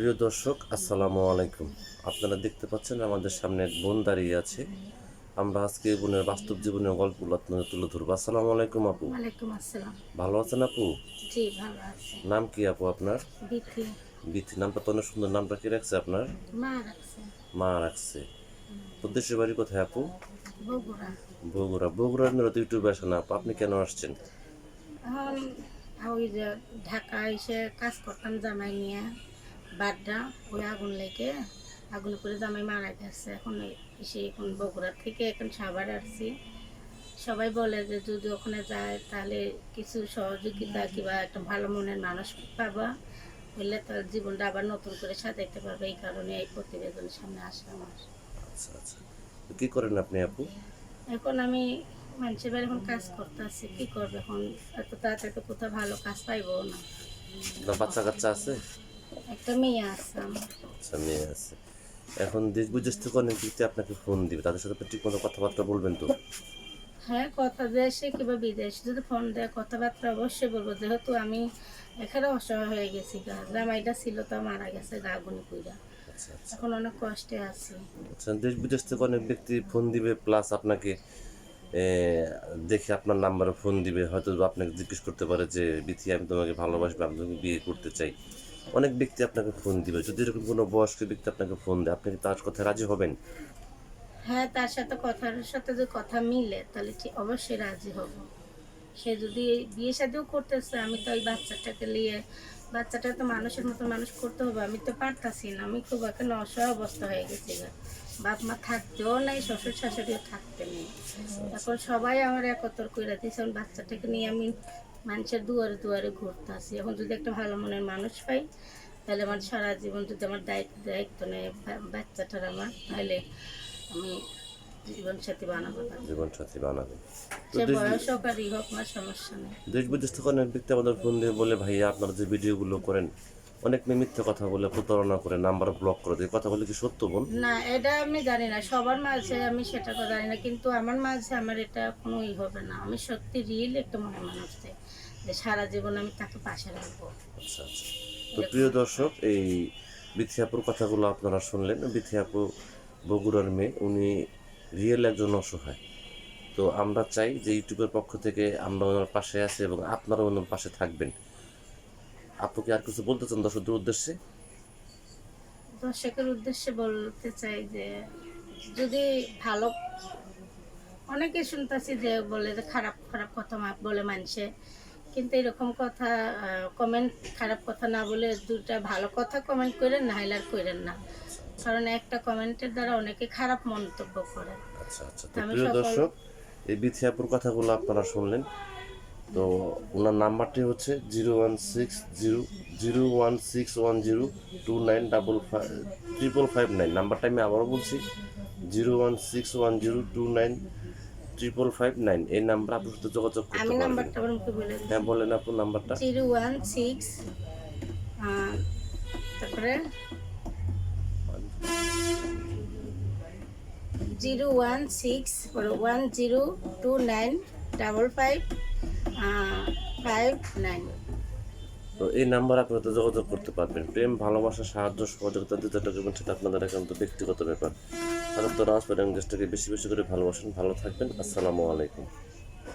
প্রিয় দর্শক আসসালামু আলাইকুম। আপনারা দেখতে পাচ্ছেন আমাদের সামনে এক বোন দাঁড়িয়ে আছে। আমরা আজকে বোনের বাস্তব জীবনের গল্পগুলো আপনাদের তুলে ধরবো। আসসালামু আলাইকুম আপু। ওয়ালাইকুম আসসালাম। ভালো আছেন আপু? জি ভালো আছি। নাম কি আপু আপনার? বিথি। নামটা তো অনেক সুন্দর। নামটা কি রাখছে আপনার? মা রাখছে। মা রাখছে। উদ্দেশ্যের বাড়ি কোথায় আপু? বগুড়া। বগুড়া। বগুড়ার মেয়ে তো ইউটিউবে আসে না আপু। আপনি কেন আসছেন? এখন ওই যে ঢাকা এসে কাজ করতাম জামাই নিয়ে। বাড্ডা ওই আগুন লেগে আগুন করে জামাই মারা গেছে। এখন এসে এখন বগুড়া থেকে এখন সাবার আসছি। সবাই বলে যে যদি ওখানে যায় তাহলে কিছু সহযোগিতা কিংবা একটা ভালো মনের মানুষ পাবা। হইলে তার জীবনটা আবার নতুন করে সাজাইতে পারবে। এই কারণে এই প্রতিবেদনের সামনে আসা আমার। আচ্ছা আচ্ছা। কি করেন আপনি আপু? এখন আমি মানুষের বাড়ি এখন কাজ করতেছি। কি করবে এখন? এত তাড়াতাড়ি তো কোথাও ভালো কাজ পাইবো না। বাচ্চা কাচ্চা আছে? একটা মেয়ে আছে আচ্ছা মেয়ে আছে। এখন দেশ বিদেশ থেকে অনেক ব্যক্তি আপনাকে ফোন দিবে তাদের সাথে ঠিক মতো কথাবার্তা বলবেন তো। হ্যাঁ কথা দেশে কিংবা বিদেশে যদি ফোন দেয় কথাবার্তা অবশ্যই বলব। যেহেতু আমি এখানে অসহায় হয়ে গেছি গা জামাইটা ছিল তো মারা গেছে গা পুইরা আচ্ছা আচ্ছা। এখন অনেক কষ্টে আছি। আচ্ছা দেশ বিদেশ থেকে অনেক ব্যক্তি ফোন দিবে প্লাস আপনাকে দেখে আপনার নাম্বারে ফোন দিবে। হয়তো আপনাকে জিজ্ঞেস করতে পারে যে বিথি আমি তোমাকে ভালোবাসবো আমি তোমাকে বিয়ে করতে চাই। অনেক ব্যক্তি আপনাকে ফোন দিবে। যদি এরকম কোনো বয়স্ক ব্যক্তি আপনাকে ফোন দেয়, আপনি কি তার কথায় রাজি হবেন? হ্যাঁ তার সাথে কথার সাথে যদি কথা মিলে, তাহলে অবশ্যই রাজি হব। সে যদি বিয়ে শাদিও করতেছে, আমি তো ওই বাচ্চাটাকে নিয়ে, বাচ্চাটা তো মানুষের মতো মানুষ করতে হবে, আমি তো পারতাছি না। আমি খুব এখন অসহায় অবস্থা হয়ে গেছি বাপ মা থাকতেও নাই, শ্বশুর শাশুড়িও থাকতে নেই। এখন সবাই আমার একত্র করে দিয়েছে বাচ্চাটাকে নিয়ে আমি মানুষের দুয়ারে দুয়ারে ঘুরতে আসি। এখন যদি একটা ভালো মনের মানুষ পাই তাহলে আমার সারা জীবন যদি আমার দায়িত্ব দায়িত্ব নেয় বাচ্চাটার আমার তাহলে আমি জীবন সাথী বানাবো। তাকে। জীবন সাথী বানাবে দেশ বিদেশ থেকে অনেক ব্যক্তি আমাদের ফোন দিয়ে বলে ভাইয়া আপনারা যে ভিডিওগুলো করেন অনেক মেয়ে মিথ্যে কথা বলে প্রতারণা করে নাম্বার ব্লক করে দেয়। কথা বলে কি সত্য বোন? না এটা আমি জানি না। সবার মাঝে আমি সেটা তো জানি না কিন্তু আমার মাঝে আমার এটা কোনো ই হবে না। আমি সত্যি রিয়েল একটা মনে মানুষ চাই যে সারা জীবন আমি তাকে পাশে রাখব। আচ্ছা আচ্ছা। তো প্রিয় দর্শক এই বিথিয়াপুর কথাগুলো আপনারা শুনলেন। বিথিয়াপু বগুড়ার মেয়ে উনি রিয়েল একজন অসহায়। তো আমরা চাই যে ইউটিউবের পক্ষ থেকে আমরা ওনার পাশে আছি এবং আপনারা ওনার পাশে থাকবেন। আপু কি আর কিছু বলতে চান দর্শকদের উদ্দেশ্যে? দর্শকের উদ্দেশ্যে বলতে চাই যে যদি ভালো অনেকে শুনতেছি যে বলে যে খারাপ খারাপ কথা বলে মানুষে। কিন্তু এরকম কথা কমেন্ট খারাপ কথা না বলে দুটা ভালো কথা কমেন্ট করেন না হাইলার করেন না। কারণ একটা কমেন্টের দ্বারা অনেকে খারাপ মন্তব্য করে। আচ্ছা আচ্ছা। তো প্রিয় দর্শক এই বিথিয়াপুর কথাগুলো আপনারা শুনলেন। তো ওনার নাম্বারটি হচ্ছে zero one six zero zero one six one zero two nine double five triple five nine. নাম্বারটা আমি আবারও বলছি zero one six one zero two nine triple five nine. এই নাম্বার আপনার সাথে যোগাযোগ করতে আমি নাম্বারটা বলে হ্যাঁ বলেন আপু নাম্বারটা। জিরো ওয়ান সিক্স তারপরে zero one six one zero two nine double five তো এই নাম্বার আপনারা যোগাযোগ করতে পারবেন। প্রেম, ভালোবাসা, সাহায্য, সহযোগিতা দিতে থাকবেন সেটা আপনাদের একান্ত ব্যক্তিগত ব্যাপার। আর তো রাজ গেস্টটাকে বেশি বেশি করে ভালোবাসেন। ভালো থাকবেন। আসসালামু আলাইকুম।